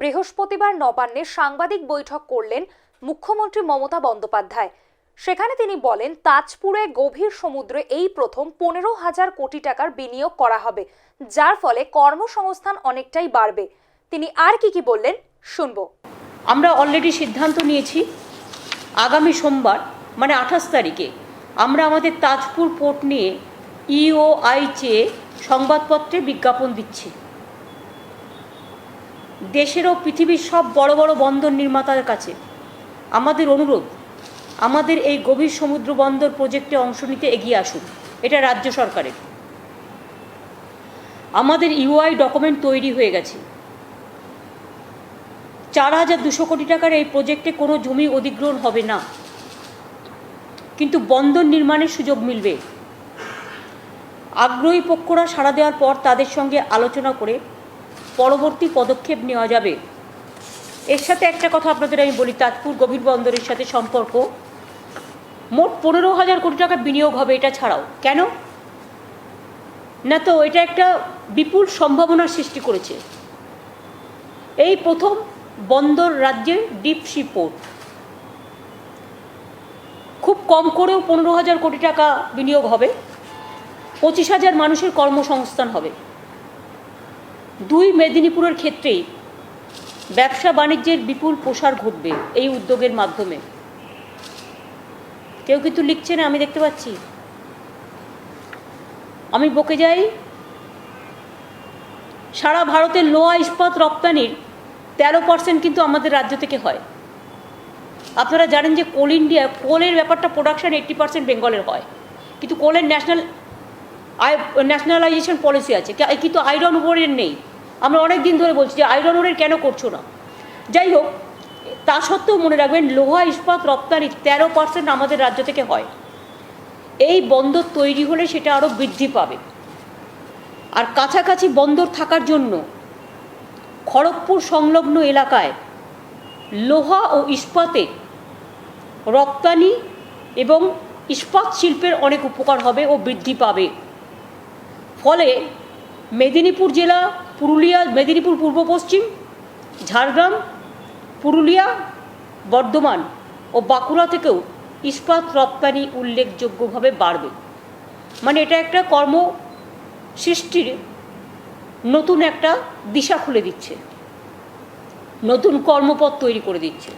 বৃহস্পতিবার নবান্নে সাংবাদিক বৈঠক করলেন মুখ্যমন্ত্রী মমতা বন্দ্যোপাধ্যায়। সেখানে তিনি বলেন, তাজপুরে গভীর সমুদ্রে এই প্রথম পনেরো হাজার কোটি টাকার বিনিয়োগ করা হবে, যার ফলে কর্মসংস্থান অনেকটাই বাড়বে। তিনি আর কি কি বললেন, শুনব। আমরা অলরেডি সিদ্ধান্ত নিয়েছি, আগামী সোমবার মানে আঠাশ তারিখে, আমরা আমাদের তাজপুর পোর্ট নিয়ে ইওআই চেয়ে সংবাদপত্রে বিজ্ঞাপন দিচ্ছি। দেশের ও পৃথিবীর সব বড় বড় বন্দর নির্মাতার কাছে আমাদের অনুরোধ, আমাদের এই গভীর সমুদ্র বন্দর প্রজেক্টে অংশ নিতে এগিয়ে আসুন। এটা রাজ্য সরকারের। আমাদের ইউআই ডকুমেন্ট তৈরি হয়ে গেছে। চার হাজার দুশো কোটি টাকার এই প্রজেক্টে কোনো জমি অধিগ্রহণ হবে না। কিন্তু বন্দর নির্মাণের সুযোগ মিলবে। আগ্রহী পক্ষরা সাড়া দেওয়ার পর তাদের সঙ্গে আলোচনা করে পরবর্তী পদক্ষেপ নেওয়া যাবে। এর সাথে একটা কথা আপনাদের আমি বলি, তাজপুর গভীর বন্দরের সাথে সম্পর্ক। মোট পনেরো হাজার কোটি টাকা বিনিয়োগ হবে এটা ছাড়াও। কেন? না তো এটা একটা বিপুল সম্ভাবনার সৃষ্টি করেছে। এই প্রথম বন্দর রাজ্যে ডিপ সি পোর্ট। খুব কম করেও পনেরো হাজার কোটি টাকা বিনিয়োগ হবে। পঁচিশ হাজার মানুষের কর্মসংস্থান হবে। দুই মেদিনীপুরের ক্ষেত্রেই ব্যবসা বাণিজ্যের বিপুল প্রসার ঘটবে এই উদ্যোগের মাধ্যমে। কেউ কিন্তু লিখছে না, আমি দেখতে পাচ্ছি। আমি বকে যাই। সারা ভারতের লোহা ইস্পাত রপ্তানির তেরো পার্সেন্ট কিন্তু আমাদের রাজ্য থেকে হয়। আপনারা জানেন যে কোল ইন্ডিয়া, কোলের ব্যাপারটা প্রোডাকশন এইট্টি পার্সেন্ট বেঙ্গলের হয়। কিন্তু কোলের ন্যাশনাল আই ন্যাশনালাইজেশন পলিসি আছে। কিন্তু আয়রন ওরের নেই। আমরা অনেক দিন ধরে বলছি যে আয়রন ওরের কেন করছ না? যাই হোক, তা সত্ত্বেও মনে রাখবেন, লোহা ইস্পাত রপ্তানি তেরো পার্সেন্ট আমাদের রাজ্য থেকে হয়। এই বন্দর তৈরি হলে সেটা আরও বৃদ্ধি পাবে। আর কাছাকাছি বন্দর থাকার জন্য খড়গপুর সংলগ্ন এলাকায় লোহা ও ইস্পাতে রপ্তানি এবং ইস্পাত শিল্পের অনেক উপকার হবে ও বৃদ্ধি পাবে। ফলে মেদিনীপুর জেলা, পুরুলিয়া, মেদিনীপুর পূর্ব পশ্চিম, ঝাড়গ্রাম, পুরুলিয়া, বর্ধমান ও বাঁকুড়া থেকেও ইস্পাত রপ্তানি উল্লেখযোগ্যভাবে বাড়বে। মানে এটা একটা কর্ম সৃষ্টির নতুন একটা দিশা খুলে দিচ্ছে। নতুন কর্মপথ তৈরি করে দিচ্ছে।